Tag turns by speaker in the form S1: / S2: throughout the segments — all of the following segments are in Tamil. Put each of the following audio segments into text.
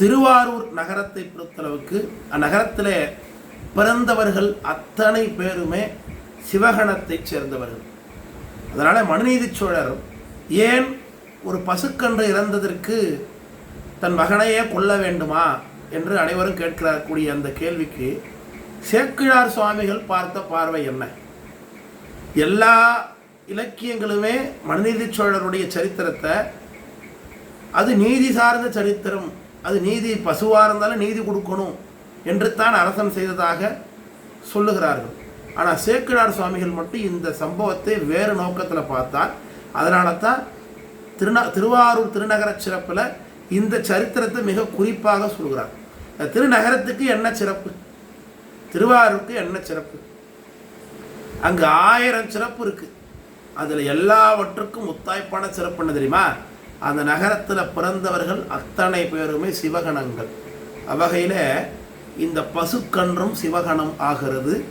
S1: திருவாரூர் நகரத்தை பொறுத்தளவுக்கு அந்நகரத்தில் பிறந்தவர்கள் அத்தனை பேருமே சிவகணத்தைச் சேர்ந்தவர்கள். அதனால் மனுநீதி சோழர் ஏன் ஒரு பசுக்கன்று இறந்ததற்கு தன் மகனையே கொல்ல வேண்டுமா என்று அனைவரும் கேட்கக்கூடிய அந்த கேள்விக்கு சேக்கிழார் சுவாமிகள் பார்த்த பார்வை என்ன? எல்லா இலக்கியங்களுமே மனுநீதி சோழருடைய சரித்திரத்தை அது நீதி சார்ந்த சரித்திரம் அது நீதி பசுவாக இருந்தாலும் நீதி கொடுக்கணும் என்று தான் அரசன் செய்ததாக சொல்லுகிறார்கள். ஆனால் சேக்கிழார் சுவாமிகள் மட்டும் இந்த சம்பவத்தை வேறு நோக்கத்தில் பார்த்தார் அதனால தான் திருநா திருவாரூர் திருநகர சிறப்பில் இந்த சரித்திரத்தை மிக குறிப்பாக சொல்கிறார். திருநகரத்துக்கு என்ன சிறப்பு? திருவாரூருக்கு என்ன சிறப்பு? அங்கு ஆயிரம் சிறப்பு இருக்குது அதில் எல்லாவற்றுக்கும் முத்தாய்ப்பான சிறப்பு என்ன தெரியுமா? அந்த நகரத்தில் பிறந்தவர்கள் அத்தனை பேருமே சிவகணங்கள். அவ்வகையில் இந்த பசுக்கன்றும் சிவகணம் ஆகிறது.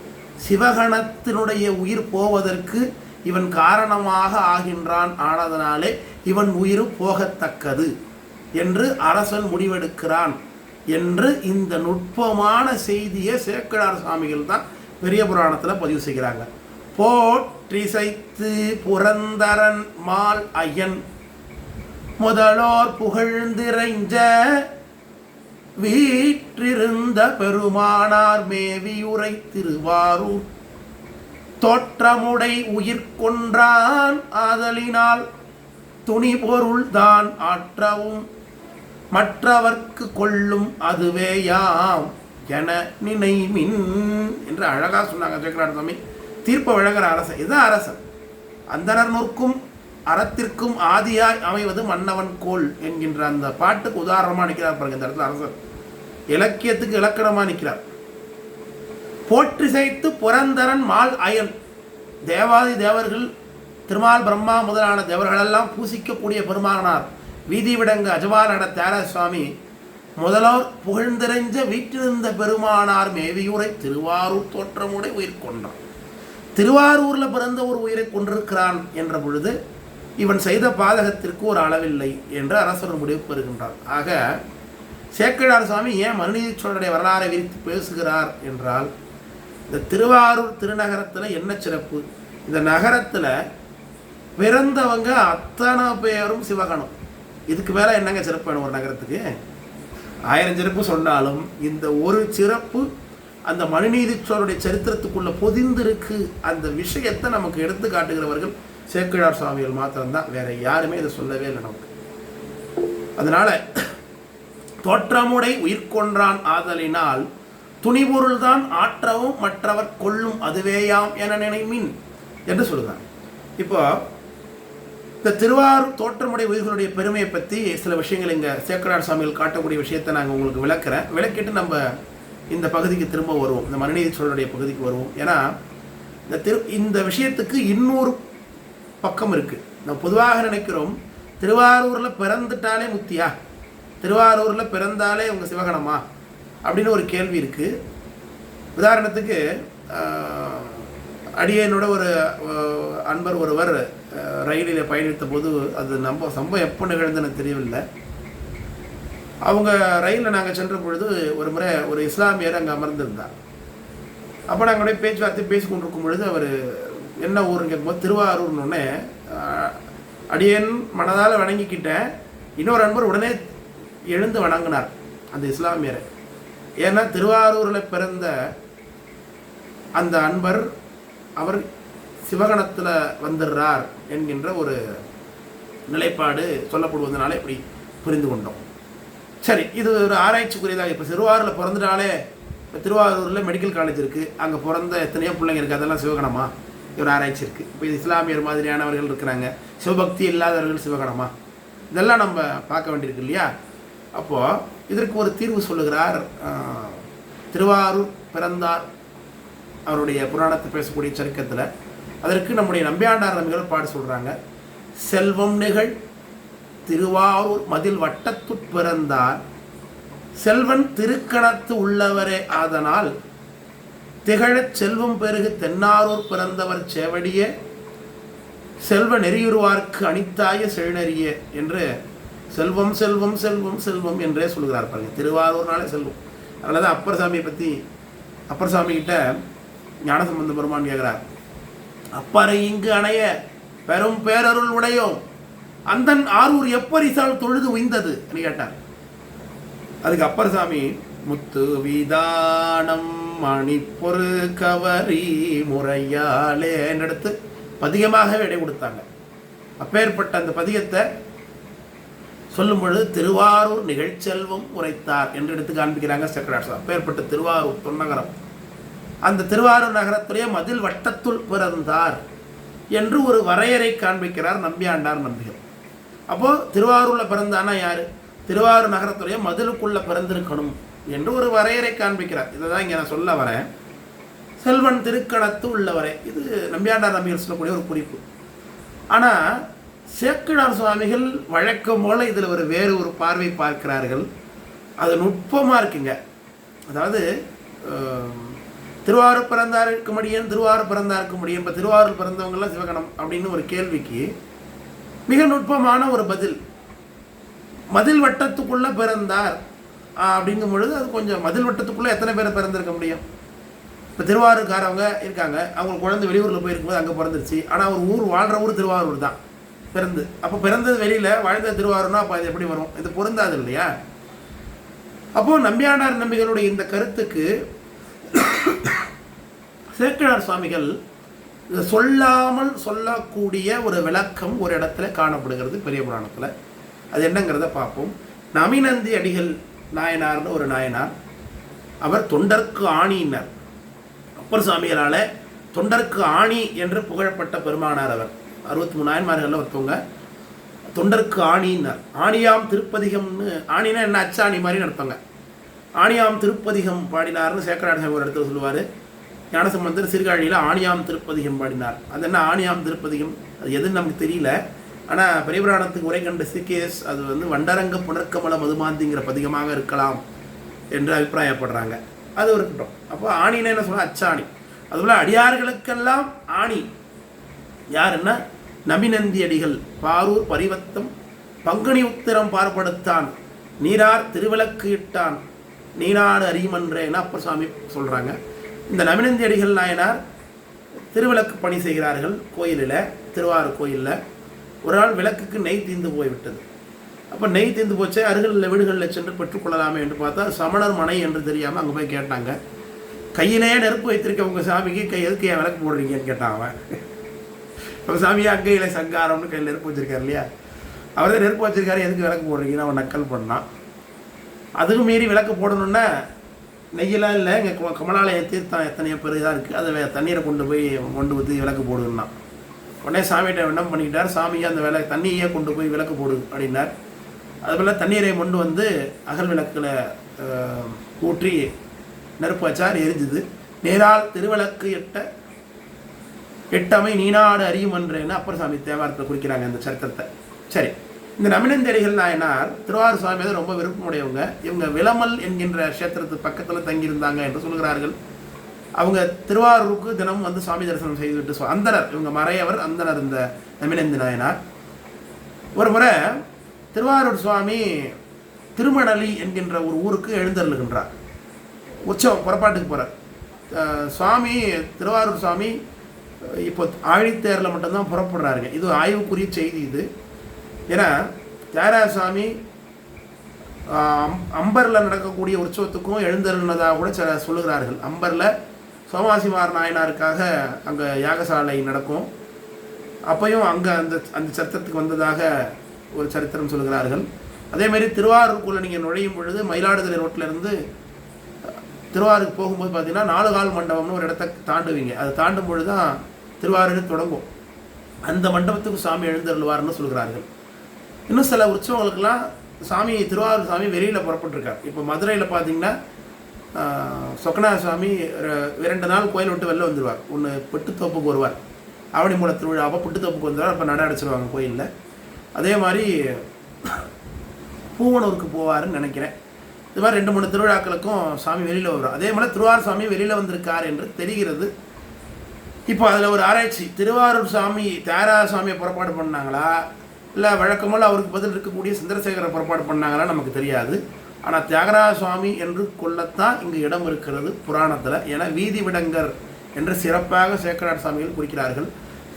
S1: சிவகணத்தினுடைய உயிர் போவதற்கு இவன் காரணமாக ஆகின்றான் ஆனதனாலே இவன் உயிர் போகத்தக்கது என்று அரசன் முடிவெடுக்கிறான் என்று இந்த நுட்பமான செய்தியை சேக்கடார் சுவாமிகள் தான் பெரிய புராணத்தில் பதிவு செய்கிறாங்க. போற்றிசைத்து புரந்தரன் மால் ஐயன் முதலோர் புகழ்ந்திரைஞ்ச வீற்றிருந்த பெருமானார் மேவியுரை திருவாரூர். தோற்றமுடை உயிர் கொன்றான் ஆதலினால் துணி பொருள்தான் ஆற்றவும் மற்றவர்க்கு கொள்ளும் அதுவேயாம் என நினைமின் என்று அழகா சொன்னாங்க. ஜெகநாத சுவாமி தீர்ப்பு வழங்குற அரசன். இதுதான் அரசன்? அந்தனர் நோக்கும் அறத்திற்கும் ஆதியாய் அமைவது மன்னவன் கோல் என்கின்ற அந்த பாட்டுக்கு உதாரணமாக நிற்கிறார் பாருங்க இந்த இடத்துல அரசர். இலக்கியத்துக்கு இலக்கணமாக நிற்கிறார் போற்றி செய்து புரந்தரன் மால் அயன். தேவாதி தேவர்கள் திருமால் பிரம்மா முதலான தேவர்களெல்லாம் பூசிக்கக்கூடிய பெருமானார். வீதி விடங்கு அஜவானட தேர சுவாமி முதலோர் புகழ்ந்திரைஞ்ச வீற்றிருந்த பெருமானார் மேவியூரை திருவாரூர் தோற்றமுடைய உயிர் கொண்டான் திருவாரூரில் பிறந்த ஒரு உயிரை கொண்டிருக்கிறான் என்ற பொழுது இவன் செய்த பாதகத்திற்கு ஒரு அளவில்லை என்று அரசர் முடிவு பெறுகின்றார் ஆக சேக்கிழார் சுவாமி ஏன் மனுநீதி சோழனுடைய வரலாறை விரித்து பேசுகிறார் என்றால் இந்த திருவாரூர் திருநகரத்தில் என்ன சிறப்பு? இந்த நகரத்தில் பிறந்தவங்க அத்தனை பேரும் சிவகணம். இதுக்கு மேலே என்னங்க சிறப்பு வேணும் ஒரு நகரத்துக்கு? ஆயிரம் சிறப்பு சொன்னாலும் இந்த ஒரு சிறப்பு அந்த மனுநீதி சோழனுடைய சரித்திரத்துக்குள்ளே பொதிந்திருக்கு அந்த விஷயத்தை நமக்கு எடுத்து காட்டுகிறவர்கள் சேக்கிழார் சுவாமிகள் மாத்திரம்தான். வேற யாருமே இதை சொல்லவே இல்லை நமக்கு. அதனால தோற்றமுடை உயிர்கொன்றான் ஆதலினால் துணிபொருள் தான் ஆற்றவும் மற்றவர் கொள்ளும் அதுவேயாம் என நினைமின் என்று சொல்லுகிறான் இப்போ இந்த திருவாரூர் தோற்றமுடைய உயிர்களுடைய பெருமையை பற்றி சில விஷயங்கள் இங்கே சேக்கரார் சுவாமிகள் காட்டக்கூடிய விஷயத்தை நாங்கள் உங்களுக்கு விளக்குறேன். விளக்கிட்டு நம்ம இந்த பகுதிக்கு திரும்ப வருவோம். இந்த மனுநீதி சோழருடைய பகுதிக்கு வருவோம். ஏன்னா இந்த திரு இந்த விஷயத்துக்கு இன்னொரு பக்கம் இருக்குது நம்ம பொதுவாக நினைக்கிறோம் திருவாரூரில் பிறந்துட்டாலே முத்தியா? திருவாரூரில் பிறந்தாலே உங்கள் சிவகணமா? அப்படின்னு ஒரு கேள்வி இருக்குது உதாரணத்துக்கு அடியனோட ஒரு அன்பர் ஒருவர் ரயிலில் பயணித்த போது அது நம்ம சம்பவம் எப்போ நிகழ்ந்து எனக்கு தெரியவில்லை. அவங்க ரயிலில் நாங்கள் சென்ற பொழுது ஒரு முறை ஒரு இஸ்லாமியர் அங்கே அமர்ந்திருந்தார். அப்போ நாங்கள் அப்படியே பேச்சுவார்த்தை பேசி கொண்டிருக்கும் பொழுது அவர் என்ன ஊருன்னு கேட்கும்போது திருவாரூர்னு அடியேன் மனதால் வணங்கிக்கிட்டேன். இன்னொரு அன்பர் உடனே எழுந்து வணங்கினார் அந்த இஸ்லாமியரை. ஏன்னா திருவாரூரில் பிறந்த அந்த அன்பர் அவர் சிவகணத்தில் வந்துடுறார் என்கின்ற ஒரு நிலைப்பாடு சொல்லப்படுவதனால இப்படி புரிந்து கொண்டோம். சரி இது ஒரு ஆராய்ச்சிக்குரியதாக. இப்போ திருவாரூரில் பிறந்துட்டாலே இப்போ திருவாரூரில் மெடிக்கல் காலேஜ் இருக்குது அங்கே பிறந்த எத்தனையோ பிள்ளைங்க இருக்குது அதெல்லாம் சிவகணமா? ஒரு ஆராய்ச்சி இருக்குது இப்போ இது இஸ்லாமியர் மாதிரியானவர்கள் இருக்கிறாங்க. சிவபக்தி இல்லாதவர்கள் சிவகணமா? இதெல்லாம் நம்ம பார்க்க வேண்டியிருக்கு இல்லையா? அப்போது இதற்கு ஒரு தீர்வு சொல்லுகிறார் திருவாரூர் பிறந்தார். அவருடைய புராணத்தை பேசக்கூடிய சரிக்கத்தில். அதற்கு நம்முடைய நம்பியாண்டார் நம்பிகள் பாடு சொல்கிறாங்க செல்வம் நிகழ் திருவாரூர் மதில் வட்டத்து பிறந்தார். செல்வன் திருக்கணத்து உள்ளவரே ஆதனால் திகழச் செல்வம் பெருகு தென்னாரூர் பிறந்தவர் சேவடிய செல்வ நெறியுருவார்க்கு அனித்தாய செழுநெறிய என்று செல்வம் செல்வம் செல்வம் செல்வம் என்றே சொல்கிறார் பாருங்க. திருவாரூர்னாலே செல்வம். அதனால தான் அப்பர் சாமியை பற்றி அப்பர் சாமிகிட்ட ஞானசம்பந்த பெருமான் கேட்குறார். அப்பறை இங்கு அணைய பெரும் பேரருள் உடையோம். அந்தன் ஆரூர் எப்பரிசால் தொழுது உய்ந்தது கேட்டார். அதுக்கு அப்பர் சாமி முத்து விதானம் மணிப்பொரு கவரி முறையாலே எடுத்து பதிகமாக விடை கொடுத்தாங்க. அப்பேற்பட்ட அந்த பதிகத்தை சொல்லும் பொழுது திருவாரூர் நிகழ்ச்செல்வம் உரைத்தார் என்று எடுத்து காண்பிக்கிறாங்க செக்ரட்டாரி அப்பேற்பட்ட திருவாரூர் தொன்னகரம். அந்த திருவாரூர் நகரத்துடைய மதில் வட்டத்துள் பிறந்தார் என்று ஒரு வரையறை காண்பிக்கிறார் நம்பியாண்டார் நம்பிகள். அப்போது திருவாரூரில் பிறந்தானா யார்? திருவாரூர் நகரத்துடைய மதிலுக்குள்ளே பிறந்திருக்கணும். என்று ஒரு வரையறை காண்பிக்கிறார். இதை தான் இங்கே நான் சொல்ல வரேன். செல்வன் திருக்கணத்து உள்ளவரை. இது நம்பியாண்டார் நம்பிகள் சொல்லக்கூடிய ஒரு குறிப்பு. ஆனால் சேக்கிழார் சுவாமிகள் வழக்கம் போல இதில் ஒரு வேறு ஒரு பார்வை பார்க்கிறார்கள். அது நுட்பமாக இருக்குங்க. அதாவது திருவாரூர் பிறந்தாருக்கு முடியும் திருவாரூர் பிறந்தாருக்கு முடியும். இப்போ திருவாரூர் பிறந்தவங்கெல்லாம் சிவகணம் அப்படின்னு ஒரு கேள்விக்கு மிக நுட்பமான ஒரு பதில். மதில் வட்டத்துக்குள்ளே பிறந்தார். அப்படிங்கும் பொழுது அது கொஞ்சம் மதில் வட்டத்துக்குள்ளே எத்தனை பேர் பிறந்திருக்க முடியும்? இப்போ திருவாரூர்காரவங்க இருக்காங்க. அவங்க குழந்தை வெளியூரில் போயிருக்கும்போது அங்கே பிறந்துருச்சு. ஆனால் அவர் ஊர் வாழ்கிற ஊர் திருவாரூர் தான். பிறந்து. அப்போ பிறந்தது வெளியில் வாழ்ந்த திருவாரூர்னா அப்போ அது எப்படி வரும்? இது பொருந்தாது இல்லையா? அப்போது நம்பியாண்டார் நம்பிகளுடைய இந்த கருத்துக்கு சேக்கிழார் சுவாமிகள் சொல்லாமல் சொல்லக்கூடிய ஒரு விளக்கம் ஒரு இடத்துல காணப்படுகிறது பெரிய புராணத்தில். அது என்னங்கிறத பார்ப்போம். நமிநந்தி அடிகள் நாயனார்னு ஒரு நாயனார். அவர் தொண்டர்க்கு ஆணியினர். அப்பர் சாமிகளால் தொண்டர்க்கு ஆணி என்று புகழப்பட்ட பெருமானார் அவர். அறுபத்தி மூணு நாயன்மார்கள் ஒருத்தவங்க. தொண்டர்க்கு ஆணின்னார் ஆணியாம் திருப்பதிகம்னு ஆணினா என்ன? அச்சாணி மாதிரி நடத்துவாங்க ஆணியாம் திருப்பதிகம் பாடினார்னு சேக்கராட ஒரு இடத்துல சொல்லுவார். ஞானசம்பந்தர் சிறுகாழியில் ஆணியாம் திருப்பதிகம் பாடினார். அது என்ன? ஆணியாம் திருப்பதிகம். அது எதுன்னு நமக்கு தெரியல. ஆனால் பெரியபுராணத்துக்கு உரை கண்ட சிகேஸ் அது வந்து வண்டரங்க புனர்க்கமல மதுமாந்திங்கிற பதிகமாக இருக்கலாம் என்று அபிப்பிராயப்படுறாங்க. அது இருக்கட்டும். அப்போ ஆணினா என்ன சொல்ல அச்சாணி. அதுபோல் அடியார்களுக்கெல்லாம் ஆணி. யாருன்னா? நபிநந்தி அடிகள் பாரூர் பரிவத்தம் பங்குனி உத்திரம் பார்ப்படுத்தான் நீரார் திருவிளக்கு இட்டான். நீராடு அறிமன்றேன்னு அப்பர் சுவாமி சொல்கிறாங்க இந்த நபிநந்தி அடிகள் நாயனார் திருவிளக்கு பணி செய்கிறார்கள் கோயிலில் திருவாரூர் கோயிலில். ஒரு நாள் விளக்குக்கு நெய் தீர்ந்து போய்விட்டது. அப்போ நெய் தீர்ந்து போச்சே அருகில் வீடுகளில் சென்று பெற்றுக்கொள்ளலாமே என்று பார்த்தா சமணர் மனை என்று தெரியாமல் அங்கே போய் கேட்டாங்க. கையிலேயே நெருப்பு வைத்திருக்க உங்கள் சாமிக்கு கை எதுக்கு ஏன் விளக்கு போடுறீங்கன்னு கேட்டான் அவன். இப்போ சாமியை அங்கையில சங்காரம்னு கையில் நெருப்பு வச்சிருக்காரு இல்லையா? அவர் தான் நெருப்பு வச்சிருக்காரு எதுக்கு விளக்கு போடுறீங்கன்னு அவன் நக்கல் பண்ணான். அதுக்கும் மீறி விளக்கு போடணுன்னா நெய்யெல்லாம் இல்லை இங்கே கமலாலய தீர்த்தம் எத்தனையோ பேர் இதாக இருக்குது அதை தண்ணீரை கொண்டு போய் கொண்டு ஊற்றி விளக்கு போடுன்னா உடனே சாமிகிட்ட விண்ணம் பண்ணிக்கிட்டார்? சாமியை அந்த விளக்கு தண்ணியே கொண்டு போய் விளக்கு போடு அப்படின்னார். அதுபோல் தண்ணீரை கொண்டு வந்து அகல் விளக்கில் ஊற்றி நெருப்பு வச்சார் எரிஞ்சுது. நேரால் திருவிளக்கு எட்ட எட்டமை நீனாடு அறியுமன்றேன்னு அப்பர் சாமி தேவாரத்தில் குறிக்கிறாங்க இந்த சரித்திரத்தை. சரி இந்த நமினந்தேரிகள் நாயனார் திருவாரூர் சுவாமி தான் ரொம்ப விருப்பமுடையவங்க. இவங்க விளமல் என்கின்ற கஷேத்திரத்து பக்கத்தில் தங்கியிருந்தாங்க என்று சொல்கிறார்கள். அவங்க திருவாரூருக்கு தினமும் வந்து சுவாமி தரிசனம் செய்துவிட்டு அந்தனர் இவங்க மறையவர் அந்தனர் இந்த தமிழந்தி நாயனார். ஒரு முறை திருவாரூர் சுவாமி திருமணலி என்கின்ற ஒரு ஊருக்கு எழுந்தருளுகின்றார். உற்சவம் புறப்பாட்டுக்கு போகிறார் சுவாமி திருவாரூர் சுவாமி இப்போ ஆழித்தேரில் மட்டும்தான் புறப்படுறாருங்க. இது ஆய்வுக்குரிய செய்தி இது. ஏன்னா தியாகராஜ சுவாமி அம்பரில் நடக்கக்கூடிய உற்சவத்துக்கும் எழுந்தருளினதாக கூட சில சொல்லுகிறார்கள். அம்பரில் சோமாசிமார் நாயனாருக்காக அங்கே யாகசாலை நடக்கும். அப்பையும் அங்கே அந்த அந்த சரித்திரத்துக்கு வந்ததாக ஒரு சரித்திரம் சொல்லுகிறார்கள். அதேமாரி திருவாரூருக்குள்ளே நீங்கள் நுழையும் பொழுது மயிலாடுதுறை ரோட்டிலேருந்து திருவாரூருக்கு போகும்போது பார்த்தீங்கன்னா நாலு கால் மண்டபம்னு ஒரு இடத்த தாண்டுவீங்க. அது தாண்டும் பொழுது தான் திருவாரூர் தொடங்கும். அந்த மண்டபத்துக்கு சாமி எழுந்தருள்வார்னு சொல்கிறார்கள். இன்னும் சில உற்சவங்களுக்கெல்லாம் சாமி திருவாரூர் சாமி வெளியில் புறப்பட்டிருக்கார். இப்போ மதுரையில் பார்த்தீங்கன்னா ஆஹ், சொக்கநாத சுவாமி இரண்டு நாள் கோயில் விட்டு வெளில வந்துடுவார் ஒன்று புட்டுத்தோப்புக்கு வருவார். ஆவணி மூல திருவிழாவை புட்டுத்தோப்புக்கு வந்துடுவார் அப்போ நட அடைச்சிருவாங்க கோயிலில். அதே மாதிரி பூவனூருக்கு போவாருன்னு நினைக்கிறேன். இது மாதிரி ரெண்டு மூணு திருவிழாக்களுக்கும் சாமி வெளியில் வரும் அதே மாதிரி திருவாரூர் சாமி வெளியில் வந்திருக்கார் என்று தெரிகிறது. இப்போ அதில் ஒரு ஆராய்ச்சி. திருவாரூர் சாமி தேரா சாமியை புறப்பாடு பண்ணாங்களா? இல்லை வழக்கமாக அவருக்கு பதில் இருக்கக்கூடிய சந்திரசேகரை புறப்பாடு பண்ணாங்களா நமக்கு தெரியாது. ஆனால் தியாகராஜ சுவாமி என்று கொள்ளத்தான் இங்கு இடம் இருக்கிறது புராணத்தில். என வீதி விடங்கர் என்று சிறப்பாக சேக்கராட் சுவாமிகள் குறிக்கிறார்கள்.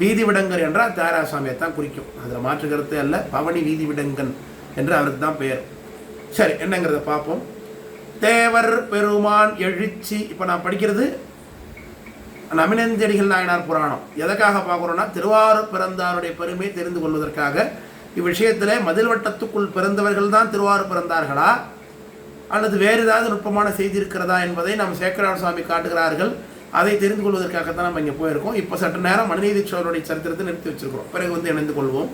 S1: வீதி விடங்கர் என்றால் தியாகராஜ சுவாமியை தான் குறிக்கும். அதில் மாற்றுக்கருத்தே அல்ல. பவனி வீதி விடங்கன் என்று அவருக்கு தான் பெயர். சரி என்னங்கிறத பார்ப்போம். தேவர் பெருமான் எழுச்சி. இப்போ நான் படிக்கிறது நமினந்தடிகள் நாயனார் புராணம். எதற்காக பார்க்குறோன்னா திருவாரூர் பிறந்தாருடைய பெருமை தெரிந்து கொள்வதற்காக இவ்விஷயத்தில் மதில் வட்டத்துக்குள் பிறந்தவர்கள் தான் திருவாரூர் பிறந்தார்களா? அல்லது வேறு ஏதாவது நுட்பமான செய்தி இருக்கிறதா என்பதை நம்ம சேக்கரார் சுவாமி காட்டுகிறார்கள். அதை தெரிந்து கொள்வதற்காகத்தான் நம்ம இங்கே போயிருக்கோம். இப்போ சற்று நேரம் மனுநீதி சோழருடைய சரித்திரத்தை நிறுத்தி வச்சிருக்கிறோம். பிறகு வந்து இணைந்து கொள்வோம்.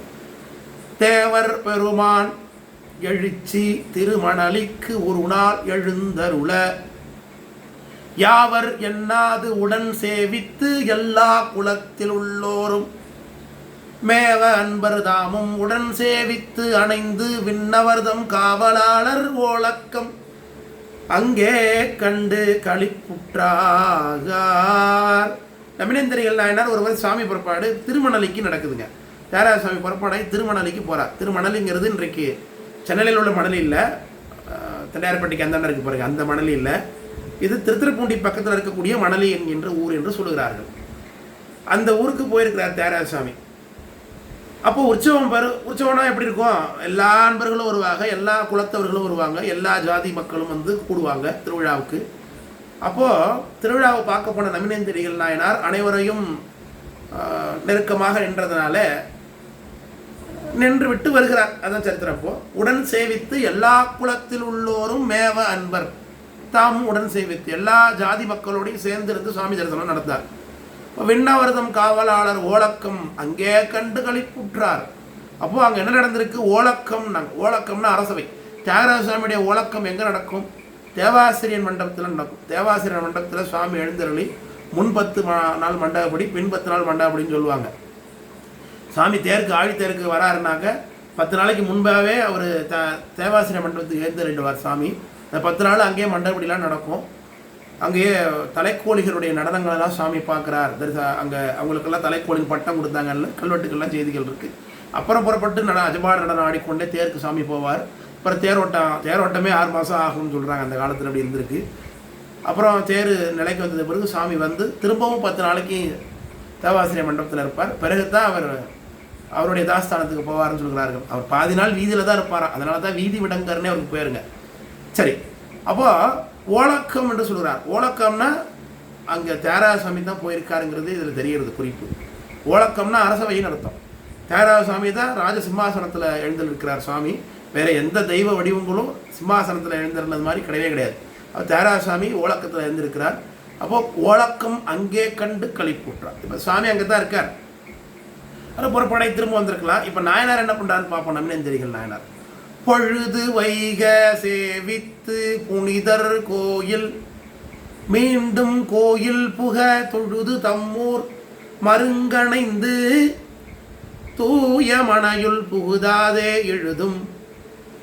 S1: தேவர் பெருமான் எழுச்சி திருமணலிக்கு ஒரு நாள் எழுந்தருள யாவர் எண்ணாது உடன் சேவித்து எல்லா குலத்தில் உள்ளோரும். மேவ அன்பர் தாமும் உடன் சேவித்து அணைந்து விண்ணவர்தம் காவலாளர் ஓழக்கம் அங்கே கண்டு களிப்புற்றாகார். தமிழேந்திரிகள் நாயனார் ஒருவர் சாமி புறப்பாடு திருமணலிக்கு நடக்குதுங்க. தியாகராஜ சுவாமி புறப்பாடாகி திருமணலிக்கு போகிறார் திருமணலிங்கிறது இன்றைக்கு சென்னையில் உள்ள மணலி இல்லை. தண்டையார்பட்டிக்கு அந்த இருக்கு பாருங்க. அந்த மணலி இல்லை. இது திருத்திருப்பூண்டி பக்கத்தில் இருக்கக்கூடிய மணலி என்கின்ற ஊர் என்று சொல்லுகிறார்கள். அந்த ஊருக்கு போயிருக்கிறார் தியாகராஜ சுவாமி? அப்போ உற்சவம் பெரு உற்சவம்னா எப்படி இருக்கும்? எல்லா அன்பர்களும் வருவாங்க எல்லா குலத்தவர்களும் வருவாங்க எல்லா ஜாதி மக்களும் வந்து கூடுவாங்க திருவிழாவுக்கு. அப்போது திருவிழாவை பார்க்க போன நமினேந்திரிகள் நாயனார் அனைவரையும் நெருக்கமாக நின்றதுனால நின்று விட்டு வருகிறார். அதான் சரித்திரப்போ உடன் சேவித்து எல்லா குலத்தில் உள்ளோரும் மேவ அன்பர். தாமும் உடன் சேவித்து எல்லா ஜாதி மக்களோடையும் சேர்ந்திருந்து சுவாமி தரிசனம் நடந்தார் விண்ணவரதம் காவலாளர் ஓலக்கம் அங்கே கண்டு கழிப்புற்றார் அப்போது அங்கே என்ன நடந்திருக்கு? ஓலக்கம் ஓலக்கம்னா அரசவை. தியாகராஜ சுவாமியுடைய ஓலக்கம் எங்கே நடக்கும்? தேவாசிரியன் மண்டபத்தில் நடக்கும். தேவாசிரியர் மண்டபத்தில் சுவாமி எழுந்தருளி முன் பத்து மா- நாள் மண்டபப்படி பின் பத்து நாள் மண்டபப்படின்னு சொல்லுவாங்க. சாமி தேருக்கு ஆழித்தேருக்கு வராருனாக்க பத்து நாளைக்கு முன்பாகவே அவர் த தேவாசிரியர் மண்டபத்துக்கு எழுந்தருள்வார் சாமி அந்த பத்து நாள் அங்கேயே மண்டபடிலாம் நடக்கும். அங்கேயே தலைக்கோழிகளுடைய நடனங்கள் எல்லாம் சாமி பார்க்குறார். தரிசா அங்கே அவங்களுக்கெல்லாம் தலைக்கோழி பட்டம் கொடுத்தாங்கல்ல கல்வெட்டுக்கெல்லாம் செய்திகள் இருக்குது அப்புறம் புறப்பட்டு நட அஜபாடு நடனம் ஆடிக்கொண்டே தேருக்கு சாமி போவார். அப்புறம் தேரோட்டம் தேரோட்டமே ஆறு மாதம் ஆகும்னு சொல்கிறாங்க அந்த காலத்தில் அப்படி இருந்திருக்கு. அப்புறம் தேர் நிலைக்கு வந்தது பிறகு சாமி வந்து திரும்பவும் பத்து நாளைக்கு தேவாசிரிய மண்டபத்தில் இருப்பார். பிறகு தான் அவர் அவருடைய தாஸ்தானத்துக்கு போவார்னு சொல்கிறார்கள். அவர் பாதி நாள் வீதியில் தான் இருப்பாராம். அதனால தான் வீதி விடங்கர்னே அவருக்கு போயிருங்க சரி. அப்போது ஓலக்கம் என்று சொல்கிறார். ஓலக்கம்னா அங்கே தேராசாமி தான் போயிருக்காருங்கிறது இதில் தெரிகிறது குறிப்பு. ஓலக்கம்னா அரசவையின் அர்த்தம். தேராசாமி தான் ராஜ சிம்மாசனத்தில் எழுந்திருக்கிறார் சுவாமி வேற எந்த தெய்வ வடிவங்களும் சிம்மாசனத்தில் எழுந்திருந்தது மாதிரி கிடையவே கிடையாது. அவர் தேராசாமி ஓலக்கத்தில் எழுந்திருக்கிறார். அப்போ ஓலக்கம் அங்கே கண்டு களிப்புற்றார் இப்போ சுவாமி அங்கே தான் இருக்கார். அது புறப்படை திரும்ப வந்திருக்கலாம். இப்போ நாயனார் என்ன பண்ணுறாருன்னு பார்ப்போம். நம்பினந்தரிகள் நாயனார்? பொழுது வைக சேவித்து புனிதர் கோயில். மீண்டும் கோயில் புக தொழுது தம்மூர் மருங்கணைந்து தூய மனையுள் புகுதாதே எழுதும்.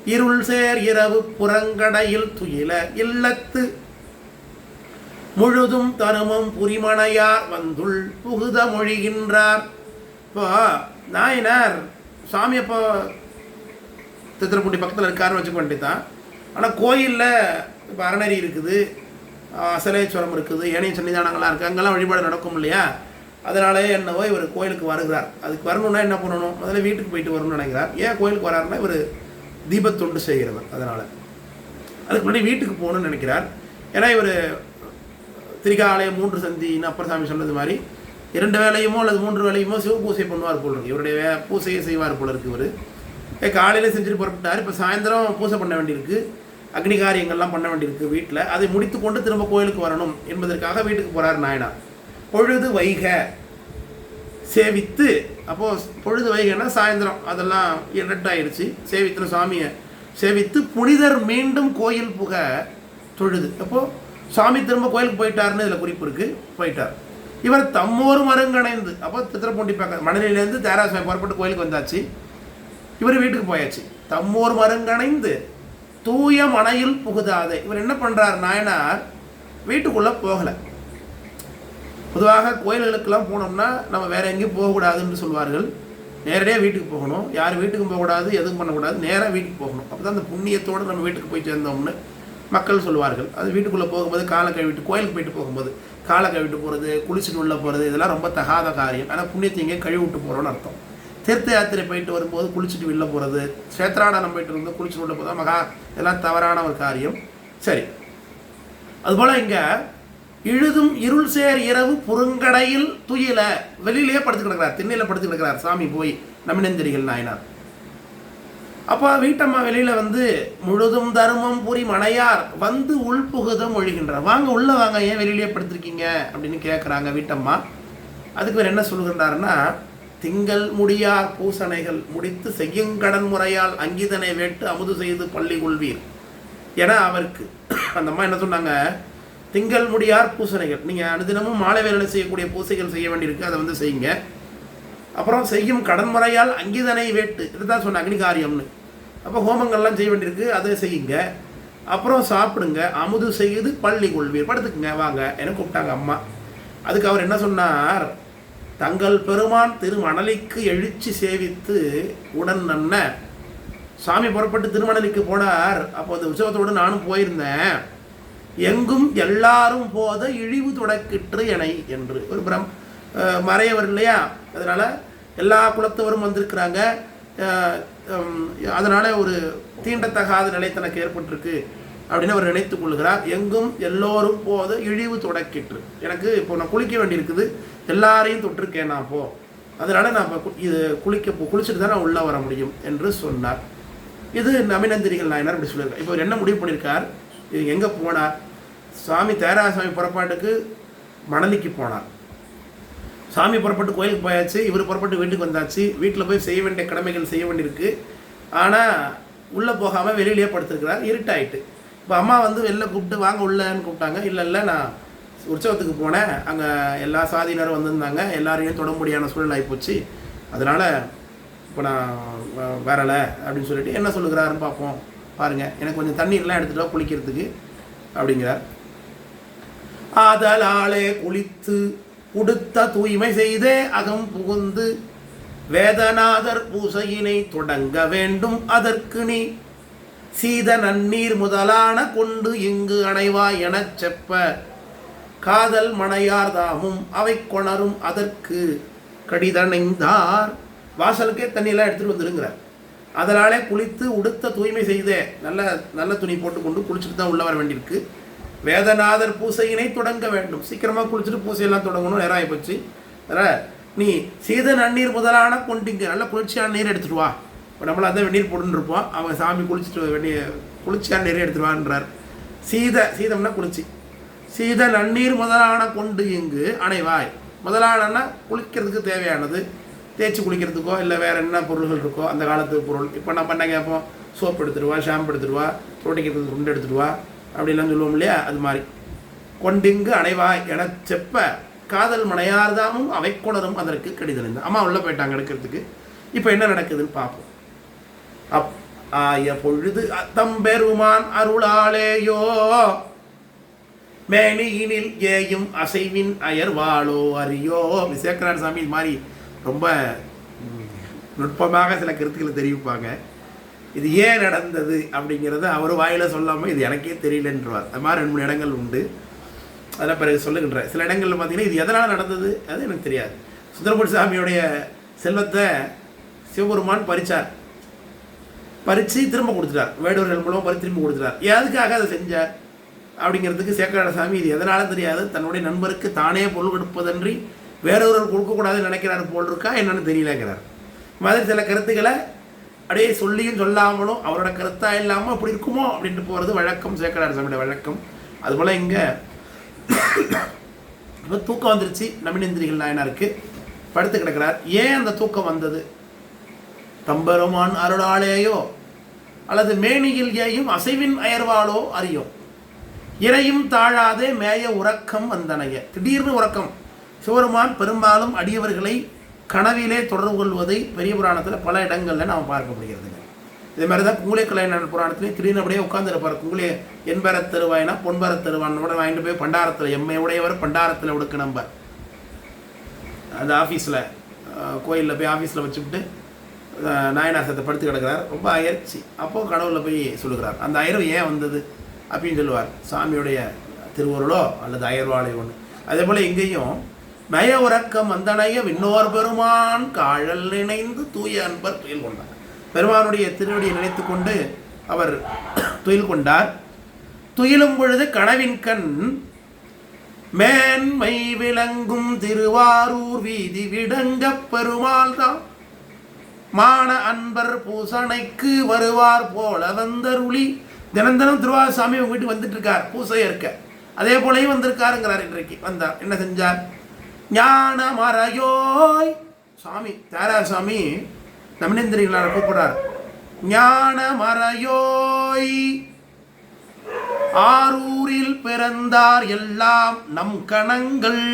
S1: இருள் சேர் இரவு புறங்கடையில் துயில இல்லத்து. முழுதும் தருமம் புரிமணையார் வந்துள் புகுத மொழிகின்றார். இப்போ நாயனார் சாமி அப்போ தித்திரப்பூண்டி பக்கத்தில் இருக்காருன்னு வச்சுக்க வேண்டியதான் ஆனால் கோயிலில் இப்போ அறநெறி இருக்குது. சிலேஸ்வரம் இருக்குது. ஏனைய சன்னிதானங்கள்லாம் இருக்குது அங்கெல்லாம் வழிபாடு நடக்கும் இல்லையா? அதனாலே என்னவோ இவர் கோயிலுக்கு வருகிறார். அதுக்கு வரணும்னா என்ன பண்ணணும்? முதல்ல வீட்டுக்கு போயிட்டு வரணும்னு நினைக்கிறார். ஏன் கோயிலுக்கு வராருன்னா இவர் தீபத்தொண்டு செய்கிறவர் அதனால். அதுக்கு முன்னாடி வீட்டுக்கு போகணும்னு நினைக்கிறார். ஏன்னா இவர் திரிகாலயம் மூன்று சந்தின்னு அப்பர் சாமி சொன்னது மாதிரி இரண்டு வேலையுமோ அல்லது மூன்று வேலையுமோ சிவ பூசை பண்ணுவார் போல் இருக்கு. இவருடைய வே பூசையை செய்வார் போல இருக்கு இவர். காலையில் செஞ்சுட்டு புறப்பட்டார். இப்போ சாயந்தரம் பூஜை பண்ண வேண்டியிருக்கு. அக்னி காரியங்கள்லாம் பண்ண வேண்டியிருக்கு வீட்டில் அதை முடித்து கொண்டு திரும்ப கோயிலுக்கு வரணும் என்பதற்காக வீட்டுக்கு போகிறார் நாயனார் பொழுது வைக. சேவித்து அப்போது பொழுது வைகன்னா சாயந்தரம். அதெல்லாம் இரட்டாயிடுச்சு சேவித்து சாமியை சேவித்து புனிதர் மீண்டும் கோயில் புக தொழுது. அப்போது சாமி திரும்ப கோயிலுக்கு போயிட்டாருன்னு இதில் குறிப்பு இருக்குது போயிட்டார். இவர் தம்மோர் மருங்கணைந்து அப்போ திருப்பூண்டி பக்கம் மணலிலேருந்து தேராசாமி புறப்பட்டு கோயிலுக்கு வந்தாச்சு. இவர் வீட்டுக்கு போயாச்சு. தம்மோர் மருங்கணைந்து தூய மனையில் புகுதாதே. இவர் என்ன பண்ணுறார் நாயனார்? வீட்டுக்குள்ளே போகலை. பொதுவாக கோயில்களுக்கெல்லாம் போனோம்னா நம்ம வேற எங்கேயும் போகக்கூடாதுன்னு சொல்வார்கள். நேரடியாக வீட்டுக்கு போகணும். யார் வீட்டுக்கும் போகக்கூடாது எதுவும் பண்ணக்கூடாது நேராக வீட்டுக்கு போகணும். அப்போ தான் அந்த புண்ணியத்தோடு நம்ம வீட்டுக்கு போய் சேர்ந்தோம்னு மக்கள் சொல்லுவார்கள் அது வீட்டுக்குள்ளே போகும்போது காலை கழுவிட்டு கோயிலுக்கு போயிட்டு போகும்போது காலை கழுவிட்டு போகிறது குளிச்சுட்டு உள்ளே போகிறது இதெல்லாம் ரொம்ப தகாத காரியம். ஆனால் புண்ணியத்தை எங்கேயும் கழுவி விட்டு போகிறோன்னு அர்த்தம். தீர்த்த யாத்திரை போயிட்டு வரும்போது குளிச்சுட்டு வெளில போகிறது சேத்ராடனம் போயிட்டு இருந்து குளிச்சுட்டு உள்ள போதா மகா இதெல்லாம் தவறான ஒரு காரியம். சரி. அதுபோல் இங்கே இழுதும் இருள் சேர் இரவு புறங்கடையில் துயில. வெளியிலேயே படுத்து கிடக்கிறார் திண்ணையில் படுத்து கிடக்கிறார் சாமி போய் நமினந்திரிகள் நாயனார். அப்போ வீட்டம்மா வெளியில் வந்து முழுதும் தர்மம் புரி மனையார் வந்து உள்புகுதம் ஒழுகின்றார் வாங்க உள்ளே வாங்க ஏன் வெளியிலேயே படுத்திருக்கீங்க? அப்படின்னு கேட்குறாங்க வீட்டம்மா. அதுக்கு வேறு என்ன சொல்லுகின்றாருன்னா திங்கள் முடியார் பூசணைகள் முடித்து செய்யுங்கடன் முறையால் அங்கிதனை வேட்டு அமுது செய்து பள்ளி கொள்வீர். என அவருக்கு அந்த அம்மா என்ன சொன்னாங்க? திங்கள் முடியார் பூசணைகள். நீங்கள் அனுதினமும் மாலை வேலையில் செய்யக்கூடிய பூசைகள் செய்ய வேண்டியிருக்கு. அதை வந்து செய்யுங்க. அப்புறம் செய்யும் கடன் முறையால் அங்கிதனை வேட்டு. இதுதான் சொன்ன அக்னி காரியம்னு. அப்போ ஹோமங்கள்லாம் செய்ய வேண்டியிருக்கு. அதை செய்யுங்க. அப்புறம் சாப்பிடுங்க. அமுது செய்து பள்ளி கொள்வீர். படுத்துக்குங்க. வாங்க. என கூப்பிட்டாங்க அம்மா. அதுக்கு அவர் என்ன சொன்னார்? தங்கள் பெருமான் திருமணலிக்கு எழுச்சி சேவித்து உடன் நன்ன சாமி புறப்பட்டு திருமணலிக்கு போனார். அப்போ அந்த உற்சவத்தோடு நானும் போயிருந்தேன். எங்கும் எல்லாரும் போத இழிவு தொடக்கிற்று எனை என்று. ஒரு பிரம் மறையவர் இல்லையா? அதனால் எல்லா குலத்தவரும் வந்திருக்கிறாங்க. அதனால் ஒரு தீண்டத்தகாத நிலை தனக்கு ஏற்பட்டிருக்கு. அப்படின்னு அவர் நினைத்துக் கொள்கிறார். எங்கும் எல்லோரும் போது இழிவு தொடக்கிற்று. எனக்கு இப்போ நான் குளிக்க வேண்டியிருக்குது. எல்லாரையும் தொட்டிருக்கேன் நான் போ. அதனால நான் இப்போ இது குளிக்க குளிச்சுட்டு தான் நான் உள்ளே வர முடியும் என்று சொன்னார். இது நமிநந்திரிகள் நாயனார் இப்படி சொல்லியிருக்கார். இப்போ என்ன முடிவு பண்ணியிருக்கார்? இது எங்கே போனார்? சுவாமி தேராசாமி புறப்பாட்டுக்கு மணலிக்கு போனார். சாமி புறப்பட்டு கோயிலுக்கு போயாச்சு இவர் புறப்பட்டு வீட்டுக்கு வந்தாச்சு. வீட்டில் போய் செய்ய வேண்டிய கடமைகள் செய்ய வேண்டியிருக்கு. ஆனால் உள்ளே போகாமல் வெளியிலேயே படுத்திருக்கிறார். இருட்டாயிட்டு. இப்போ அம்மா வந்து வெளில கூப்பிட்டு வாங்க உள்ளன்னு கூப்பிட்டாங்க. இல்லை இல்லை நான் உற்சவத்துக்கு போனேன். அங்கே எல்லா சாதியினரும் வந்திருந்தாங்க. எல்லாரையும் தொட முடியான சூழல் ஆகிப்போச்சு அதனால் இப்போ நான் வ- அப்படின்னு சொல்லிட்டு என்ன சொல்லுகிறாருன்னு பார்ப்போம். பாருங்கள் எனக்கு கொஞ்சம் தண்ணீர்லாம் எடுத்துகிட்டு வா குளிக்கிறதுக்கு அப்படிங்கிறார். ஆதலாலே குளித்து உடுத்த தூய்மை செய்தே அகம் புகுந்து வேதநாதர் பூசையினை தொடங்க வேண்டும். அதற்கு நீ சீத நன்னீர் முதலான கொண்டு இங்கு அணைவாய் எனச் செப்ப. காதல் மணையார் தாமும் அவை கொணரும் அதற்கு கடிதணைந்தார். வாசலுக்கே தண்ணியெல்லாம் எடுத்துட்டு வந்துருங்கிறார் அதனாலே குளித்து உடுத்த தூய்மை செய்தே. நல்ல நல்ல துணி போட்டுக்கொண்டு குளிச்சுட்டு தான் உள்ள வர வேண்டியிருக்கு. வேதநாதர் பூசையினை தொடங்க வேண்டும். சீக்கிரமாக குளிச்சுட்டு பூசையெல்லாம் தொடங்கணும். நேரம் ஆகிப்போச்சு. அதனால் நீ சீத நன்னீர் முதலான கொண்டிங்க நல்ல குளிர்ச்சியான நீர் எடுத்துட்டு வா. இப்போ நம்மளாக தான் வெந்நீர் போட்டுன்னு இருப்போம். அவன் சாமி குளிச்சுட்டு வெந்நீர் குளிர்ச்சியான நிறைய எடுத்துருவான்றார். சீதை சீத சீதம்னா குளிர்ச்சி. சீத நன்னீர் முதலான கொண்டு இங்கு அணைவாய். முதலானன்னா குளிக்கிறதுக்கு தேவையானது. தேய்ச்சி குளிக்கிறதுக்கோ இல்லை வேறு என்ன பொருள்கள் இருக்கோ அந்த காலத்து பொருள். இப்போ நம்ம என்ன கேட்போம்? சோப் எடுத்துட்டு வா ஷாம்பு எடுத்துடுவா துடைக்கிறதுக்கு குண்டு எடுத்துட்டு வா அப்படிலாம் சொல்லுவோம் இல்லையா? அது மாதிரி. கொண்டிங்கு அணைவாய் என செப்ப காதல் மனையார்தாமும் அவை கொணரும் அதற்கு கடிதம் அம்மா உள்ளே போயிட்டாங்க எடுக்கிறதுக்கு. இப்போ என்ன நடக்குதுன்னு பார்ப்போம் அப் ஆய பொழுது அத்தம்பெருமான் அருளாலேயோ. மேனியினில் ஏயும் அசைவின் அயர்வாளோ அறியோ. சேக்கரார் சாமி இது மாதிரி ரொம்ப நுட்பமாக சில கருத்துக்களை தெரிவிப்பாங்க. இது ஏன் நடந்தது அப்படிங்கிறத அவர் வாயில் சொல்லாமல் இது எனக்கே தெரியலன்றவார். அது மாதிரி ரெண்டு மூணு இடங்கள் உண்டு. அதெல்லாம் பிறகு சொல்லுகின்ற சில இடங்களில் பார்த்தீங்கன்னா இது எதனால் நடந்தது அது எனக்கு தெரியாது. சுந்தரபுரி சாமியுடைய செல்வத்தை சிவபெருமான் பறிச்சார். பறித்து திரும்ப கொடுத்துட்டார். வேடுவர்கள் மூலமாக பறித்து திரும்ப கொடுத்துட்டார். எதுக்காக அதை செஞ்சார் அப்படிங்கிறதுக்கு சேக்கராட சாமி இது எதனால தெரியாது. தன்னுடைய நண்பருக்கு தானே பொருள் கொடுப்பதன்றி வேறொருவர் கொடுக்கக்கூடாதுன்னு நினைக்கிறாரு போல் இருக்கா என்னன்னு தெரியலங்கிறார். மாதிரி சில கருத்துக்களை அப்படியே சொல்லியும் சொல்லாமலும் அவரோட கருத்தாக இல்லாமல் அப்படி இருக்குமோ அப்படின்ட்டு போகிறது வழக்கம் சேக்கராட சாமியோட வழக்கம். அதுபோல் இங்கே இப்போ தூக்கம் வந்துருச்சு. நமினேந்திரிகள் நாயனாருக்கு படுத்து கிடக்கிறார். ஏன் அந்த தூக்கம் வந்தது? தம்பெருமான் அருளாலேயோ அல்லது மேனியில் ஏயும் அசைவின் அயர்வாலோ அறியும். இறையும் தாழாதே மேய உறக்கம் வந்தனைய. திடீர்னு உறக்கம். சிவருமான் பெரும்பாலும் அடியவர்களை கனவிலே தொடர்பு கொள்வதை பெரிய புராணத்தில் பல இடங்களில் நாம் பார்க்க முடிகிறதுங்க. இதே மாதிரி தான் குங்குளிய கல்யாண புராணத்துலேயும் திடீர்னு அப்படியே உட்காந்துருப்பார் குங்குளிய என்பர தருவாய்னா பொன்பர தருவானோட வாங்கிட்டு போய் பண்டாரத்தில் எம்மை உடையவர் பண்டாரத்தில் உடுக்க நம்ப. அந்த ஆஃபீஸில் கோயிலில் போய் ஆஃபீஸில் வச்சுக்கிட்டு நாயனாசத்தை படுத்து கிடக்கிறார். ரொம்ப அயற்சி அப்போ கடவுளில் போய் சொல்லுகிறார் அந்த அயர்வு ஏன் வந்தது? அப்படின்னு சொல்லுவார். சாமியுடைய திருவருளோ அல்லது அயர்வாளை ஒன்று அதே போல் இங்கேயும் நய உறக்கம் வந்தனைய விண்ணோர் பெருமான் காழல் நினைந்து தூய அன்பர் துயில் கொண்டார். பெருமானுடைய திருவடியை நினைத்து கொண்டு அவர் துயில் கொண்டார். துயிலும் பொழுது கனவின் கண் மேன்மை விளங்கும் திருவாரூர் வீதி விடங்கப் பெருமாள் தான் மான அன்பர் பூசணைக்கு வருவார் போல வந்தருளி. தினம் தினம் திருவாரூர் சாமி உங்க வீட்டுக்கு வந்துட்டு இருக்கார் பூசை இருக்க அதே போலயும் வந்திருக்காருங்கிறார் இன்றைக்கு. வந்தார். என்ன செஞ்சார்? ஞான மறையோய் சாமி தாரா சாமி? தமிழேந்திரிகளார் கூப்பிடுறார் ஞான மறையோய் ஆரூரில் பிறந்தார் எல்லாம் நம் கணங்கள்.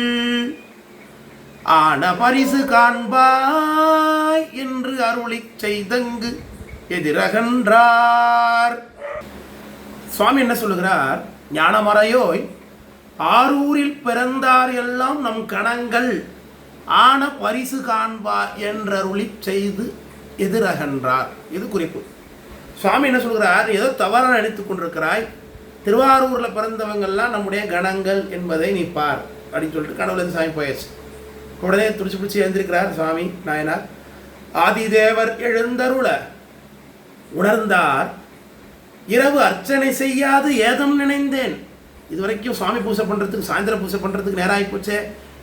S1: ஆன பரிசு காண்பாய் என்று அருளிச் செய்தங்கு எதிரகன்றார். சுவாமி என்ன சொல்லுகிறார்? ஞானமறையோய் ஆரூரில் பிறந்தார் எல்லாம் நம் கணங்கள் ஆன பரிசு காண்பா என்றருளி செய்து எதிரகன்றார். இது குறிப்பு. சுவாமி என்ன சொல்கிறார் ஏதோ தவறாக நினைத்துக் கொண்டிருக்கிறாய். திருவாரூரில் பிறந்தவங்கெல்லாம் நம்முடைய கணங்கள் என்பதை நீ பார். அப்படின்னு சொல்லிட்டு கடவுள் சாமி போயாச்சு. உடனே துடிச்சு பிடிச்சி எழுந்திருக்கிறார் சுவாமி நாயனார். ஆதிதேவர் எழுந்தருள உணர்ந்தார் இரவு அர்ச்சனை செய்யாது ஏதம் நினைந்தேன். இது வரைக்கும் சுவாமி பூஜை பண்ணுறதுக்கு சாயந்தரம் பூஜை பண்ணுறதுக்கு நேரம் ஆகிப்போச்சே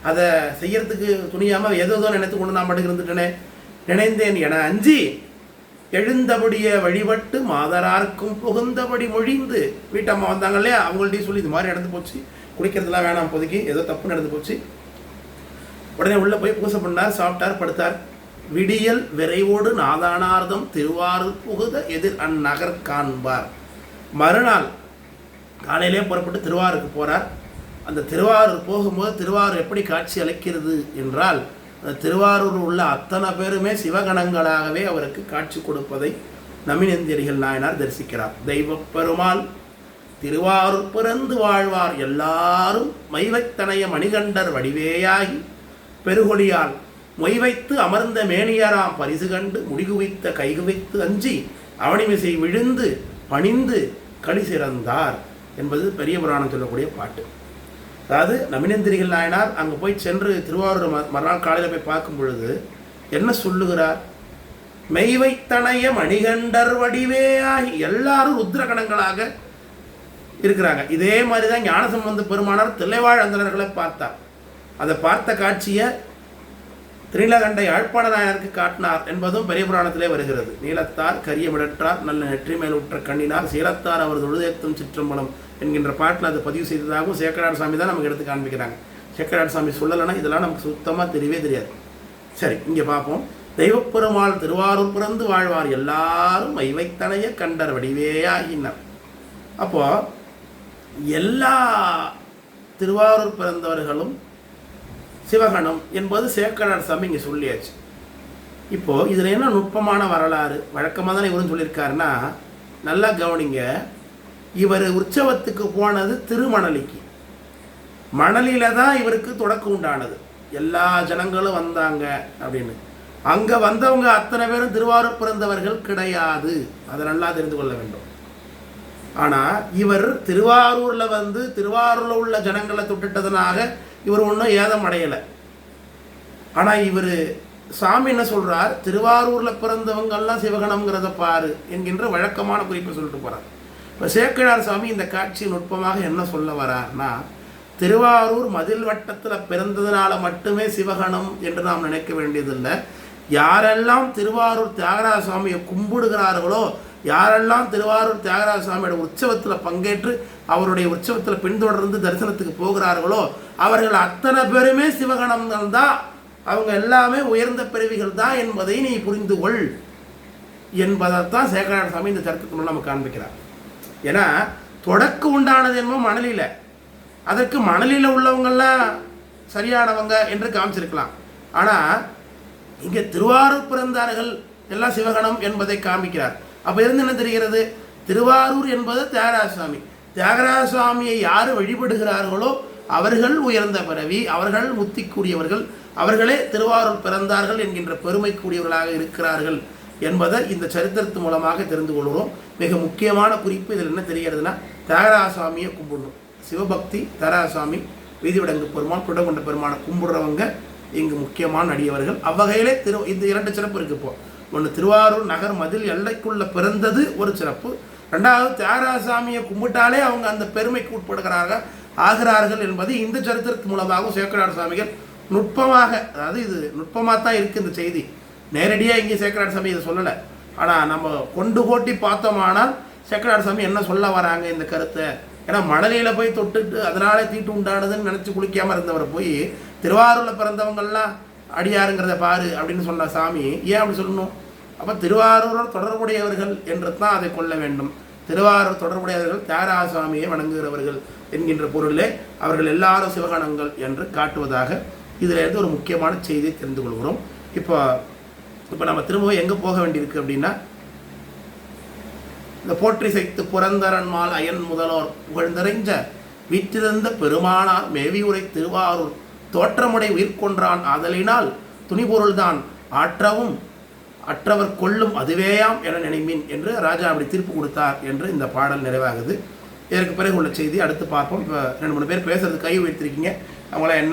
S1: அதை செய்யறதுக்கு துணியாமல் ஏதோ ஏதோ நினைத்து கொண்டு நான் பாட்டுக்கு இருந்துட்டேனே. நினைந்தேன் என அஞ்சி எழுந்தபடியே வழிபட்டு மாதரார்க்கும் புகுந்தபடி மொழிந்து. வீட்டம்மா வந்தாங்க இல்லையா? அவங்கள்ட்டையும் சொல்லி இது மாதிரி நடந்து போச்சு. குடிக்கிறதுலாம் வேணாம் இப்போதைக்கு. ஏதோ தப்பு நடந்து போச்சு. உடனே உள்ளே போய் பூசை பண்ணார் சாப்பிட்டார் படுத்தார். விடியல் விரைவோடு நாதானார்தம் திருவாரூர் புகுத எதிர் அந்நகர் காண்பார். மறுநாள் காலையிலே புறப்பட்டு திருவாரூருக்கு போகிறார் அந்த திருவாரூர் போகும்போது திருவாரூர் எப்படி காட்சி அளிக்கிறது என்றால் அந்த திருவாரூர் உள்ள அத்தனை பேருமே சிவகணங்களாகவே அவருக்கு காட்சி கொடுப்பதை நமினேந்திரிகள் நாயனார் தரிசிக்கிறார். தெய்வப் பெருமாள் திருவாரூர் பிறந்து வாழ்வார் எல்லாரும் மைவைத்தனைய மணிகண்டர் வடிவேயாகி பெருகொழியால் மொய் வைத்து அமர்ந்த மேனியாராம் பரிசு கண்டு முடிகுவித்த கைகுவித்து அஞ்சி அவனிமிசை விழுந்து பணிந்து களி சிறந்தார் என்பது பெரிய புராணம் சொல்லக்கூடிய பாட்டு. அதாவது நமினந்திரிகள் நாயனார் அங்கே போய் சென்று திருவாரூர் ம- மறுநாள் காலையில் போய் பார்க்கும் பொழுது என்ன சொல்லுகிறார்? மெய்வைத்தனைய மணிகண்டர் வடிவே ஆகி எல்லாரும் ருத்ரகணங்களாக இருக்கிறாங்க. இதே மாதிரி தான் ஞானசம்பந்த பெருமானார் தில்லைவாழ் அந்தனர்களை பார்த்தார். அதை பார்த்த காட்சியை திரிலகண்ட யாழ்ப்பாண நாயனருக்கு காட்டினார் என்பதும் பெரிய புராணத்திலே வருகிறது. நீலத்தார் கரிய மிடற்றார் நல்ல நெற்றி மேல் உற்ற கண்ணினார் சீலத்தார் அவரது தொழுதேத்தும் சிற்றம்பலம் என்கின்ற பாட்டில் அதை பதிவு செய்ததாகவும் சேக்கரார் சாமி தான் நமக்கு எடுத்து காண்பிக்கிறாங்க. சேக்கரார் சாமி சொல்லலைன்னா இதெல்லாம் நமக்கு சுத்தமாக தெரியவே தெரியாது. சரி இங்கே பார்ப்போம். தெய்வப்பெருமாள் திருவாரூர் பிறந்து வாழ்வார் எல்லாரும் ஐவைத்தனைய கண்டர் வடிவேயாகினர். அப்போது எல்லா திருவாரூர் பிறந்தவர்களும் சிவகணம் என்பது சேக்கரார் சாமி இங்கே சொல்லியாச்சு. இப்போ இதில் என்ன நுட்பமான வரலாறு? வழக்கமாக தானே இவரும் சொல்லியிருக்காருன்னா நல்லா கவனிங்க. இவர் உற்சவத்துக்கு போனது திருமணலிக்கு. மணலியில் தான் இவருக்கு தொடக்கம் உண்டானது. எல்லா ஜனங்களும் வந்தாங்க அப்படின்னு. அங்கே வந்தவங்க அத்தனை பேரும் திருவாரூர் பிறந்தவர்கள் கிடையாது. அதை நல்லா தெரிந்து கொள்ள வேண்டும். ஆனால் இவர் திருவாரூரில் வந்து திருவாரூரில் உள்ள ஜனங்களை தொட்டுட்டதுனாக இவர் ஒன்றும் ஏதம் அடையலை. ஆனால் இவர் சாமி என்ன சொல்கிறார் திருவாரூரில் பிறந்தவங்கெல்லாம் சிவகணம்ங்கிறத பாரு என்கின்ற வழக்கமான குறிப்பை சொல்லிட்டு போகிறார் இப்போ சேக்கிழார் சாமி இந்த காட்சி நுட்பமாக என்ன சொல்ல வரார்னா திருவாரூர் மதில் வட்டத்தில் பிறந்ததுனால மட்டுமே சிவகணம் என்று நாம் நினைக்க வேண்டியதில்லை. யாரெல்லாம் திருவாரூர் தியாகராஜ சுவாமியை கும்பிடுகிறார்களோ யாரெல்லாம் திருவாரூர் தியாகராஜ சுவாமியோட உற்சவத்தில் பங்கேற்று அவருடைய உற்சவத்தில் பின்தொடர்ந்து தரிசனத்துக்கு போகிறார்களோ அவர்கள் அத்தனை பேருமே சிவகணங்கள் தான் அவங்க எல்லாமே உயர்ந்த பிறவிகள் தான் என்பதை நீ புரிந்து கொள் என்பதைத்தான் சேகராஜ சுவாமி இந்த சர்க்கத்து மூலம் நமக்கு காண்பிக்கிறார். ஏன்னா தொடக்கு உண்டானது என்னமோ மணலில். அதற்கு மணலில் உள்ளவங்கள்லாம் சரியானவங்க என்று காமிச்சிருக்கலாம். ஆனால் இங்கே திருவாரூர் பிறந்தார்கள் எல்லாம் சிவகணம் என்பதை காமிக்கிறார் அப்போ இருந்து என்ன தெரிகிறது? திருவாரூர் என்பது தியாகராஜ சுவாமி தியாகராஜ யார் வழிபடுகிறார்களோ அவர்கள் உயர்ந்த பிறவி அவர்கள் முத்திக்கூடியவர்கள் அவர்களே திருவாரூர் பிறந்தார்கள் என்கின்ற பெருமைக்குரியவர்களாக இருக்கிறார்கள் என்பதை இந்த சரித்திரத்து மூலமாக தெரிந்து கொள்கிறோம். மிக முக்கியமான குறிப்பு இதில் என்ன தெரிகிறதுனா தியாகராசாமியை கும்பிடணும். சிவபக்தி தியாகராசாமி வீதிவிடங்கு பெருமான் குடகொண்ட பெருமானை கும்பிடுறவங்க இங்கு முக்கியமான அடியவர்கள். அவ்வகையிலே திரு இந்த இரண்டு சிறப்பு இருக்கு இப்போ. ஒன்று திருவாரூர் நகர் மதில் எல்லைக்குள்ளே பிறந்தது ஒரு சிறப்பு. ரெண்டாவது தியாகராசாமியை கும்பிட்டாலே அவங்க அந்த பெருமைக்கு உட்படுகிறார்கள் ஆகிறார்கள் என்பது இந்த சரித்திரத்து மூலமாகவும் சேக்கரார் சுவாமிகள் நுட்பமாக அதாவது இது நுட்பமாக தான் இருக்குது இந்த செய்தி. நேரடியாக இங்கே சேக்கரார் சாமி இதை சொல்லலை. ஆனால் நம்ம கொண்டு கோட்டி பார்த்தோமானால் சேக்கரார் சாமி என்ன சொல்ல வராங்க இந்த கருத்தை? ஏன்னா மணலியில் போய் தொட்டுட்டு அதனாலே தீட்டு உண்டானதுன்னு நினச்சி குளிக்காமல் இருந்தவரை போய் திருவாரூரில் பிறந்தவங்கள்லாம் அடியாருங்கிறத பாரு அப்படின்னு சொன்ன சாமி ஏன் அப்படி சொல்லணும்? அப்போ திருவாரூர் தொடர்புடையவர்கள் என்று தான் அதை கொள்ள வேண்டும். திருவாரூர் தொடர்புடையவர்கள் தியாகராஜசுவாமியை வணங்குகிறவர்கள் என்கின்ற பொருளே அவர்கள் எல்லாரும் சிவகணங்கள் என்று காட்டுவதாக இதிலிருந்து ஒரு முக்கியமான செய்தியை தெரிந்து கொள்கிறோம். இப்போ இப்போ நம்ம திரும்பவும் எங்கே போக வேண்டியிருக்கு அப்படின்னா இந்த போற்றி சைத்து புரந்தரன்மால் அயன் முதலோர் புகழ்ந்தறிஞ்ச வீற்றிருந்த பெருமானார் மேவியுரை திருவாரூர் தோற்றமுடை உயிர்கொன்றான். ஆதலினால் துணிபொருள்தான் ஆற்றவும் அற்றவர் கொள்ளும் அதுவேயாம் என நினைமின் என்று ராஜா அப்படி தீர்ப்பு கொடுத்தார் என்று இந்த பாடல் நிறைவாகுது. இதற்கு பிறகு உள்ள செய்தி அடுத்து பார்ப்போம். இப்போ ரெண்டு மூணு பேர் பேசுறது கை வைத்திருக்கீங்க அவங்களாம் என்ன